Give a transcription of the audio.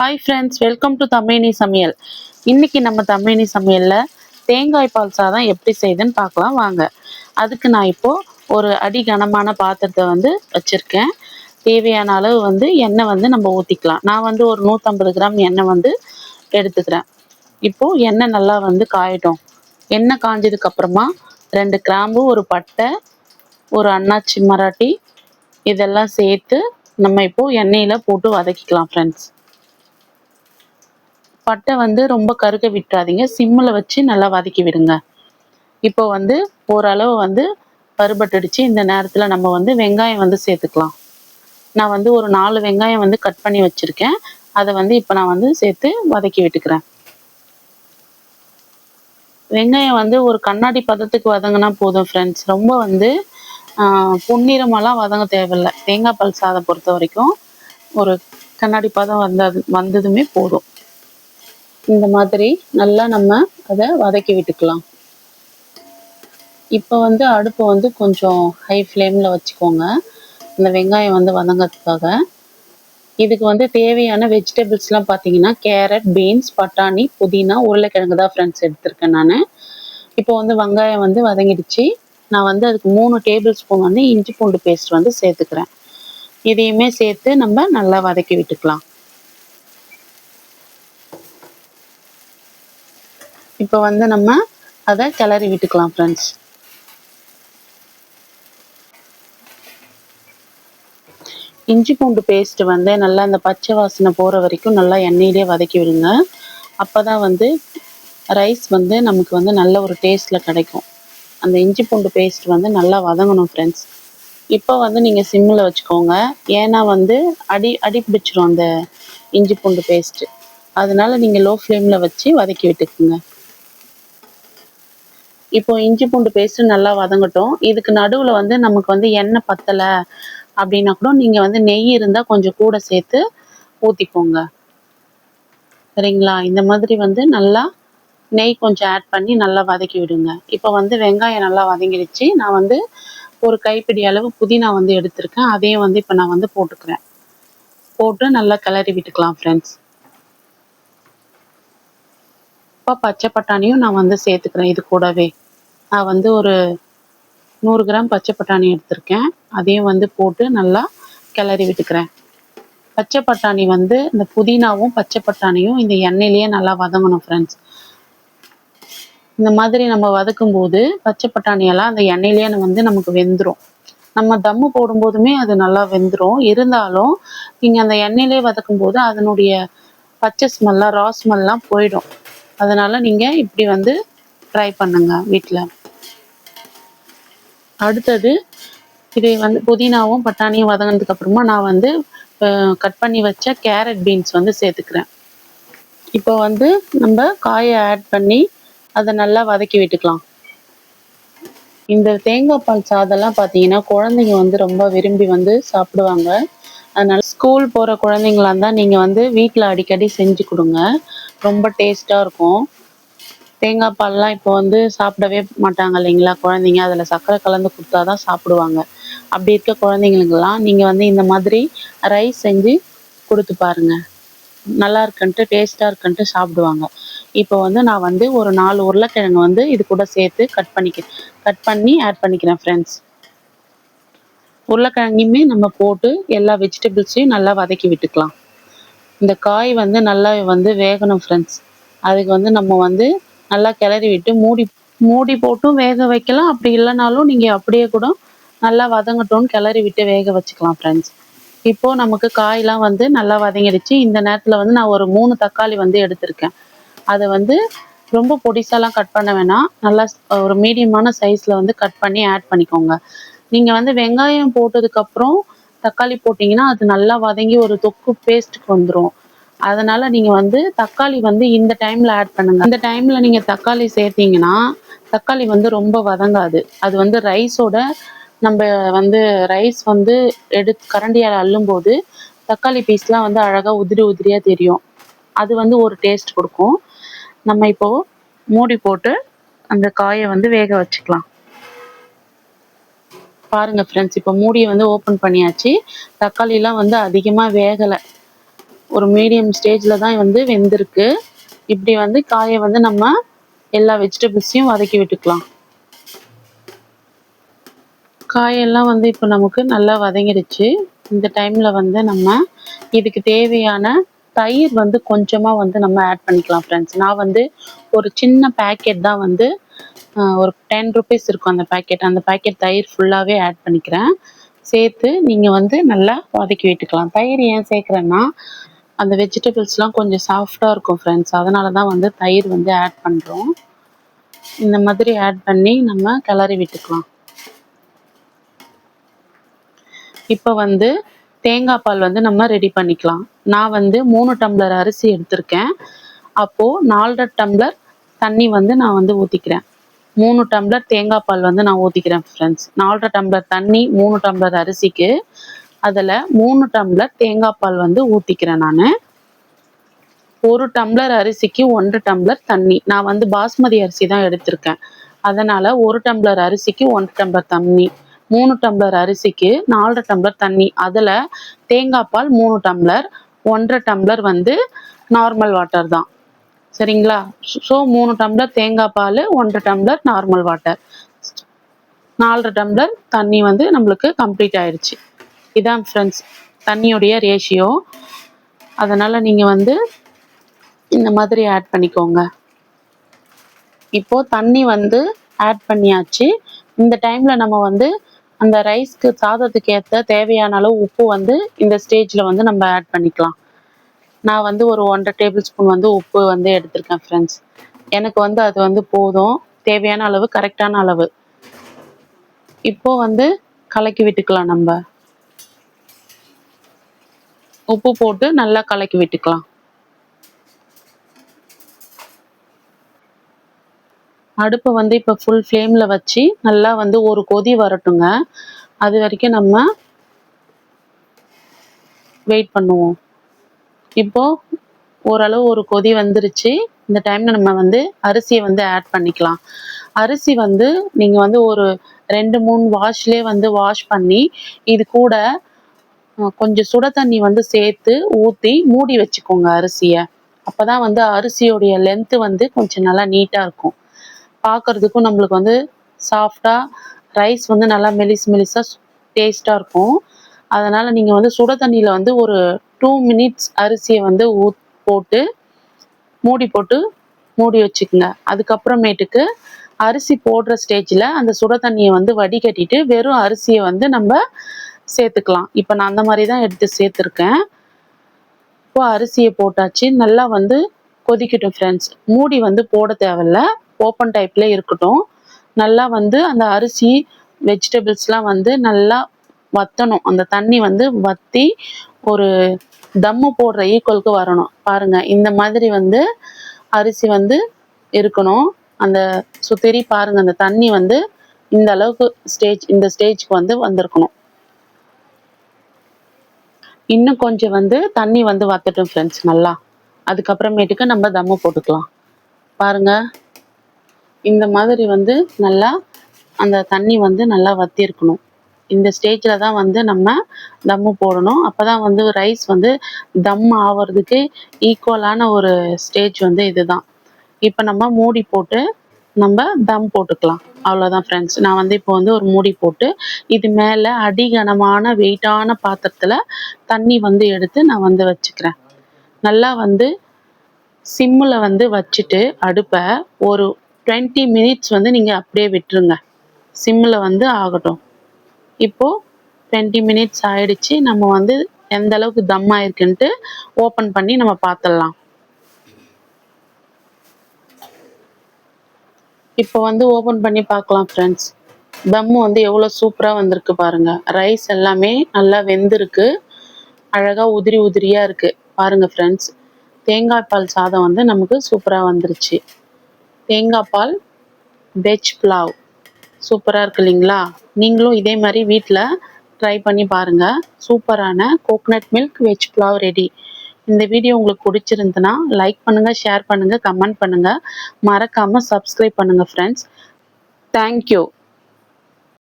Hi friends welcome to Tamilini சமையல் இன்னைக்கு நம்ம தமிழினி சமையலில் தேங்காய் பால் சாதம் எப்படி செய்யுதுன்னு பார்க்கலாம் வாங்க. அதுக்கு நான் இப்போது ஒரு அடி கனமான பாத்திரத்தை வந்து வச்சுருக்கேன். தேவையான அளவு வந்து எண்ணெய் வந்து நம்ம ஊற்றிக்கலாம் நான் வந்து ஒரு நூற்றம்பது கிராம் எண்ணெய் வந்து எடுத்துக்கிறேன். இப்போது எண்ணெய் நல்லா வந்து காயட்டும். எண்ணெய் காஞ்சதுக்கப்புறமா ரெண்டு கிராம்பு ஒரு பட்டை ஒரு அண்ணாச்சி மராட்டி இதெல்லாம் சேர்த்து நம்ம இப்போ எண்ணெயில் போட்டு வதக்கிக்கலாம் ஃப்ரெண்ட்ஸ் பட்டை வந்து ரொம்ப கருக விட்டுறாதீங்க. சிம்மில் வச்சு நல்லா வதக்கி விடுங்க. இப்போ வந்து ஓரளவு வந்து பருபட்டுடுச்சு. இந்த நேரத்தில் நம்ம வந்து வெங்காயம் வந்து சேர்த்துக்கலாம். நான் வந்து ஒரு நாலு வெங்காயம் வந்து கட் பண்ணி வச்சுருக்கேன். அதை வந்து இப்போ நான் வந்து சேர்த்து வதக்கி விட்டுக்கிறேன். வெங்காயம் வந்து ஒரு கண்ணாடி பதத்துக்கு வதங்கினா போதும் ஃப்ரெண்ட்ஸ் ரொம்ப வந்து ஆஹ், பொன்னிறமெல்லாம் வதங்க தேவையில்லை. தேங்காய் பால் சாதம் பொறுத்த வரைக்கும் ஒரு கண்ணாடி பதம் வந்தது வந்ததுமே போதும். இந்த மாதிரி நல்லா நம்ம அதை வதக்கி விட்டுக்கலாம். இப்போ வந்து அடுப்பை வந்து கொஞ்சம் ஹை ஃப்ளேமில் வச்சுக்கோங்க. இந்த வெங்காயம் வந்து வதங்கிறதுக்காக. இதுக்கு வந்து தேவையான வெஜிடபிள்ஸ்லாம் பார்த்தீங்கன்னா கேரட் பீன்ஸ் பட்டாணி புதினா உருளைக்கிழங்கு தான் ஃப்ரெண்ட்ஸ் எடுத்திருக்கேன் நான். இப்போ வந்து வெங்காயம் வந்து வதங்கிடுச்சு. நான் வந்து அதுக்கு மூணு டேபிள் ஸ்பூன் வந்து இஞ்சி பூண்டு பேஸ்ட் வந்து சேர்த்துக்கிறேன். இதையுமே சேர்த்து நம்ம நல்லா வதக்கி விட்டுக்கலாம். இப்போ வந்து நம்ம அதை கிளறி விட்டுக்கலாம் ஃப்ரெண்ட்ஸ் இஞ்சி பூண்டு பேஸ்ட் வந்து நல்லா அந்த பச்சை வாசனை போகிற வரைக்கும் நல்லா எண்ணெயிலே வதக்கி விடுங்க. அப்போ தான் வந்து ரைஸ் வந்து நமக்கு வந்து நல்ல ஒரு டேஸ்ட்டில் கிடைக்கும். அந்த இஞ்சி பூண்டு பேஸ்ட் வந்து நல்லா வதங்கணும் ஃப்ரெண்ட்ஸ் இப்போ வந்து நீங்கள் சிம்மில் வச்சுக்கோங்க. ஏன்னா வந்து அடி அடி பிடிச்சிரும் அந்த இஞ்சி பூண்டு பேஸ்ட்டு அதனால நீங்கள் லோ ஃப்ளேமில் வச்சு வதக்கி விட்டுக்குங்க. இப்போ இஞ்சி பூண்டு பேஸ்ட் நல்லா வதங்கட்டும். இதுக்கு நடுவில் வந்து நமக்கு வந்து எண்ணெய் பத்தலை அப்படின்னா கூட நீங்கள் வந்து நெய் இருந்தால் கொஞ்சம் கூட சேர்த்து ஊற்றிக்கோங்க சரிங்களா? இந்த மாதிரி வந்து நல்லா நெய் கொஞ்சம் ஆட் பண்ணி நல்லா வதக்கி விடுங்க. இப்போ வந்து வெங்காயம் நல்லா வதங்கிடுச்சு நான் வந்து ஒரு கைப்பிடி அளவு புதினா வந்து எடுத்திருக்கேன். அதையும் வந்து இப்போ நான் வந்து போட்டுக்கிறேன். போட்டு நல்லா கிளறி விட்டுக்கலாம் ஃப்ரெண்ட்ஸ் இப்போ பச்சை பட்டாணியும் நான் வந்து சேர்த்துக்கிறேன். இது கூடவே நான் வந்து ஒரு நூறு கிராம் பச்சை பட்டாணி எடுத்திருக்கேன். அதையும் வந்து போட்டு நல்லா கிளறி விட்டுக்கிறேன். பச்சை பட்டாணி வந்து இந்த புதினாவும் பச்சை பட்டாணியும் இந்த எண்ணெயிலேயே நல்லா வதங்கணும் ஃப்ரெண்ட்ஸ் இந்த மாதிரி நம்ம வதக்கும் போது பச்சை பட்டாணியெல்லாம் அந்த எண்ணெயிலேயே வந்து நமக்கு வெந்துடும் நம்ம தம்மு போடும்போதுமே அது நல்லா வெந்துடும் இருந்தாலும் நீங்கள் அந்த எண்ணெயிலே வதக்கும் போது அதனுடைய பச்சை ஸ்மெல்லாம் ரா ஸ்மெல்லாம் போயிடும். அதனால நீங்கள் இப்படி வந்து ட்ரை பண்ணுங்க வீட்டில் அடுத்தது இதை வந்து புதினாவும் பட்டாணியும் வதங்கினதுக்கு அப்புறமா நான் வந்து கட் பண்ணி வச்ச கேரட் பீன்ஸ் வந்து சேர்த்துக்கிறேன். இப்போ வந்து நம்ம காயை ஆட் பண்ணி அதை நல்லா வதக்கி விட்டுக்கலாம். இந்த தேங்காய் பால் சாதம்லாம் பார்த்தீங்கன்னா குழந்தைங்க வந்து ரொம்ப விரும்பி வந்து சாப்பிடுவாங்க. அதனால ஸ்கூல் போகிற குழந்தைங்களா இருந்தால் நீங்கள் வந்து வீட்டில் அடிக்கடி செஞ்சு கொடுங்க. ரொம்ப டேஸ்ட்டாக இருக்கும். தேங்காய் பால்லாம் இப்போ வந்து சாப்பிடவே மாட்டாங்க இல்லைங்களா குழந்தைங்க? அதில் சர்க்கரை கலந்து கொடுத்தா தான் சாப்பிடுவாங்க. அப்படி இருக்க குழந்தைங்களுக்கெல்லாம் நீங்கள் வந்து இந்த மாதிரி ரைஸ் செஞ்சு கொடுத்து பாருங்க. நல்லா இருக்குன்ட்டு டேஸ்ட்டாக இருக்குன்ட்டு சாப்பிடுவாங்க. இப்போ வந்து நான் வந்து ஒரு நாலு உருளைக்கிழங்கு வந்து இது கூட சேர்த்து கட் பண்ணிக்க கட் பண்ணி ஆட் பண்ணிக்கிறேன் ஃப்ரெண்ட்ஸ் உருளைக்கிழங்கையுமே நம்ம போட்டு எல்லா வெஜிடபிள்ஸையும் நல்லா வதக்கி விட்டுக்கலாம். இந்த காய் வந்து நல்லா வந்து வேகணும் ஃப்ரெண்ட்ஸ் அதுக்கு வந்து நம்ம வந்து நல்லா கிளறி விட்டு மூடி மூடி போட்டும் வேக வைக்கலாம். அப்படி இல்லைனாலும் நீங்கள் அப்படியே கூட நல்லா வதங்கட்டும்னு கிளறி விட்டு வேக வச்சுக்கலாம் ஃப்ரெண்ட்ஸ் இப்போ நமக்கு காயெல்லாம் வந்து நல்லா வதங்கிடுச்சு. இந்த நேரத்தில் வந்து நான் ஒரு மூணு தக்காளி வந்து எடுத்திருக்கேன். அதை வந்து ரொம்ப பொடிசாலாம் கட் பண்ண வேணாம். நல்லா ஒரு மீடியமான சைஸில் வந்து கட் பண்ணி ஆட் பண்ணிக்கோங்க. நீங்கள் வந்து வெங்காயம் போட்டதுக்கப்புறம் தக்காளி போட்டிங்கன்னா அது நல்லா வதங்கி ஒரு தொக்கு பேஸ்ட்டுக்கு வந்துடும் அதனால நீங்கள் வந்து தக்காளி வந்து இந்த டைமில் ஆட் பண்ணுங்க. இந்த டைமில் நீங்கள் தக்காளி சேர்த்தீங்கன்னா தக்காளி வந்து ரொம்ப வதங்காது. அது வந்து ரைஸோட நம்ம வந்து ரைஸ் வந்து எடுத்து கரண்டியால் அள்ளும்போது தக்காளி பீஸ்லாம் வந்து அழகாக உதிரி உதிரியாக தெரியும். அது வந்து ஒரு டேஸ்ட் கொடுக்கும். நம்ம இப்போ மூடி போட்டு அந்த காயை வந்து வேக வச்சுக்கலாம். பாருங்க ஃப்ரெண்ட்ஸ் இப்போ மூடியை வந்து ஓப்பன் பண்ணியாச்சு. தக்காளிலாம் வந்து அதிகமாக வேகலை. ஒரு மீடியம் ஸ்டேஜில் தான் வந்து வெந்திருக்கு. இப்படி வந்து காயை வந்து நம்ம எல்லா வெஜிடபிள்ஸையும் வதக்கி விட்டுக்கலாம். காயெல்லாம் வந்து இப்போ நமக்கு நல்லா வதங்கிடுச்சு. இந்த டைமில் வந்து நம்ம இதுக்கு தேவையான தயிர் வந்து கொஞ்சமாக வந்து நம்ம ஆட் பண்ணிக்கலாம் ஃப்ரெண்ட்ஸ் நான் வந்து ஒரு சின்ன பேக்கெட் தான் வந்து ஒரு டென் ருபீஸ் இருக்கும் அந்த பேக்கெட் அந்த பேக்கெட் தயிர் ஃபுல்லாகவே ஆட் பண்ணிக்கிறேன். சேர்த்து நீங்கள் வந்து நல்லா வதக்கி விட்டுக்கலாம். தயிர் ஏன் சேர்க்குறேன்னா அந்த வெஜிடபிள்ஸ்லாம் கொஞ்சம் சாஃப்டாக இருக்கும் ஃப்ரெண்ட்ஸ் அதனால தான் வந்து தயிர் வந்து ஆட் பண்ணுறோம் இந்த மாதிரி ஆட் பண்ணி நம்ம கிளறி விட்டுக்கலாம். இப்போ வந்து தேங்காய் பால் வந்து நம்ம ரெடி பண்ணிக்கலாம். நான் வந்து மூணு டம்ளர் அரிசி எடுத்திருக்கேன். அப்போது நாலரை டம்ளர் தண்ணி வந்து நான் வந்து ஊற்றிக்கிறேன் மூணு டம்ளர் தேங்காய் பால் வந்து நான் ஊற்றிக்கிறேன் ஃப்ரெண்ட்ஸ் நாலரை டம்ளர் தண்ணி மூணு டம்ளர் அரிசிக்கு. அதில் மூணு டம்ளர் தேங்காய் பால் வந்து ஊற்றிக்கிறேன் நான். ஒரு டம்ளர் அரிசிக்கு ஒன்றரை டம்ளர் தண்ணி. நான் வந்து பாஸ்மதி அரிசி தான் எடுத்திருக்கேன். அதனால் ஒரு டம்ளர் அரிசிக்கு ஒன்றரை டம்ளர் தண்ணி மூணு டம்ளர் அரிசிக்கு நாலரை டம்ளர் தண்ணி அதில் தேங்காய் பால் மூணு டம்ளர் ஒன்றரை டம்ளர் வந்து நார்மல் வாட்டர் தான். சரிங்களா? ஸோ மூணு டம்ளர் தேங்காய் பால் ஒன்றரை டம்ளர் நார்மல் வாட்டர் நாலரை டம்ளர் தண்ணி வந்து நம்மளுக்கு கம்ப்ளீட் ஆயிடுச்சு இதான் ஃப்ரெண்ட்ஸ் தண்ணியுடைய ரேஷியோ அதனால் நீங்கள் வந்து இந்த மாதிரி ஆட் பண்ணிக்கோங்க. இப்போது தண்ணி வந்து ஆட் பண்ணியாச்சு. இந்த டைமில் நம்ம வந்து அந்த ரைஸ்க்கு சாதத்துக்கு ஏற்ற தேவையான அளவு உப்பு வந்து இந்த ஸ்டேஜில் வந்து நம்ம ஆட் பண்ணிக்கலாம். நான் வந்து ஒரு ஒன்றரை டேபிள் ஸ்பூன் வந்து உப்பு வந்து எடுத்திருக்கேன் ஃப்ரெண்ட்ஸ் எனக்கு வந்து அது வந்து போதும். தேவையான அளவு கரெக்டான அளவு. இப்போ வந்து கலக்கி விட்டுக்கலாம் நம்ம. உப்பு போட்டு நல்லா கலக்கி விட்டுக்கலாம். அடுப்பை வந்து இப்போ ஃபுல் ஃப்ளேமில் வச்சு நல்லா வந்து ஒரு கொதி வரட்டுங்க. அது வரைக்கும் நம்ம வெயிட் பண்ணுவோம். இப்போ ஓரளவு ஒரு கொதி வந்துருச்சு. இந்த டைமில் நம்ம வந்து அரிசியை வந்து ஆட் பண்ணிக்கலாம். அரிசி வந்து நீங்கள் வந்து ஒரு ரெண்டு மூணு வாஷ்லேயே வந்து வாஷ் பண்ணி இது கூட கொஞ்சம் சுட தண்ணி வந்து சேர்த்து ஊற்றி மூடி வச்சுக்கோங்க அரிசியை. அப்போ தான் வந்து அரிசியோடைய லென்த்து வந்து கொஞ்சம் நல்லா நீட்டாக இருக்கும். பார்க்குறதுக்கும் நம்மளுக்கு வந்து சாஃப்டாக ரைஸ் வந்து நல்லா மெலிஸ் மெலிஸாக டேஸ்ட்டாக இருக்கும். அதனால் நீங்கள் வந்து சுட தண்ணியில் வந்து ஒரு டூ மினிட்ஸ் அரிசியை வந்து ஊ போட்டு மூடி போட்டு மூடி வச்சுக்கோங்க. அதுக்கப்புறமேட்டுக்கு அரிசி போடுற ஸ்டேஜில் அந்த சுட தண்ணியை வந்து வடிகட்டிட்டு வெறும் அரிசியை வந்து நம்ம சேர்த்துக்கலாம். இப்போ நான் அந்த மாதிரி தான் எடுத்து சேர்த்துருக்கேன். இப்போ அரிசியை போட்டாச்சு. நல்லா வந்து கொதிக்கட்டும் ஃப்ரெண்ட்ஸ் மூடி வந்து போட தேவையில்ல. ஓப்பன் டைப்பில் இருக்கட்டும். நல்லா வந்து அந்த அரிசி வெஜிடபிள்ஸ்லாம் வந்து நல்லா வத்தணும். அந்த தண்ணி வந்து வத்தி ஒரு தம்மு போடுற ஈக்குவலுக்கு வரணும். பாருங்க இந்த மாதிரி வந்து அரிசி வந்து இருக்கணும். அந்த சுத்தரி பாருங்க அந்த தண்ணி வந்து இந்த அளவுக்கு ஸ்டேஜ் இந்த ஸ்டேஜ்க்கு வந்து வந்திருக்கணும். இன்னும் கொஞ்சம் வந்து தண்ணி வந்து வத்தட்டும் ஃப்ரெண்ட்ஸ் நல்லா. அதுக்கப்புறமேட்டுக்கு நம்ம தம்மு போட்டுக்கலாம். பாருங்க இந்த மாதிரி வந்து நல்லா அந்த தண்ணி வந்து நல்லா வத்தி இருக்கணும் இந்த ஸ்டேஜில் தான் வந்து நம்ம தம்மு போடணும். அப்போ தான் வந்து ரைஸ் வந்து தம் ஆகிறதுக்கு ஈக்குவலான ஒரு ஸ்டேஜ் வந்து இதுதான். இப்போ நம்ம மூடி போட்டு நம்ம தம் போட்டுக்கலாம். அவ்வளோதான் ஃப்ரெண்ட்ஸ் நான் வந்து இப்போ வந்து ஒரு மூடி போட்டு இது மேலே அடிகனமான வெயிட்டான பாத்திரத்தில் தண்ணி வந்து எடுத்து நான் வந்து வச்சுக்கிறேன். நல்லா வந்து சிம்மில் வந்து வச்சுட்டு அடுப்பை ஒரு டுவெண்ட்டி மினிட்ஸ் வந்து நீங்கள் அப்படியே விட்டுருங்க. சிம்மில் வந்து ஆகட்டும். இப்போது டுவெண்ட்டி மினிட்ஸ் ஆயிடுச்சு. நம்ம வந்து எந்த அளவுக்கு தம் ஆயிருக்குன்ட்டு ஓப்பன் பண்ணி நம்ம பார்த்துடலாம் இப்போ வந்து ஓப்பன் பண்ணி பார்க்கலாம் ஃப்ரெண்ட்ஸ் தம்மு வந்து எவ்வளோ சூப்பராக வந்திருக்கு பாருங்கள் ரைஸ் எல்லாமே நல்லா வெந்திருக்கு. அழகாக உதிரி உதிரியாக இருக்குது பாருங்கள் ஃப்ரெண்ட்ஸ் தேங்காய் பால் சாதம் வந்து நமக்கு சூப்பராக வந்துருச்சு. தேங்காய் பால் வெஜ் புலாவ் சூப்பராக இருக்கு இல்லைங்களா? நீங்களும் இதே மாதிரி வீட்டில் ட்ரை பண்ணி பாருங்கள் சூப்பரான coconut milk veg pulao ready இந்த வீடியோ உங்களுக்கு பிடிச்சிருந்துன்னா லைக் பண்ணுங்கள் ஷேர் பண்ணுங்கள் கமெண்ட் பண்ணுங்கள் மறக்காமல் சப்ஸ்கிரைப் பண்ணுங்கள் ஃப்ரெண்ட்ஸ் தேங்க்யூ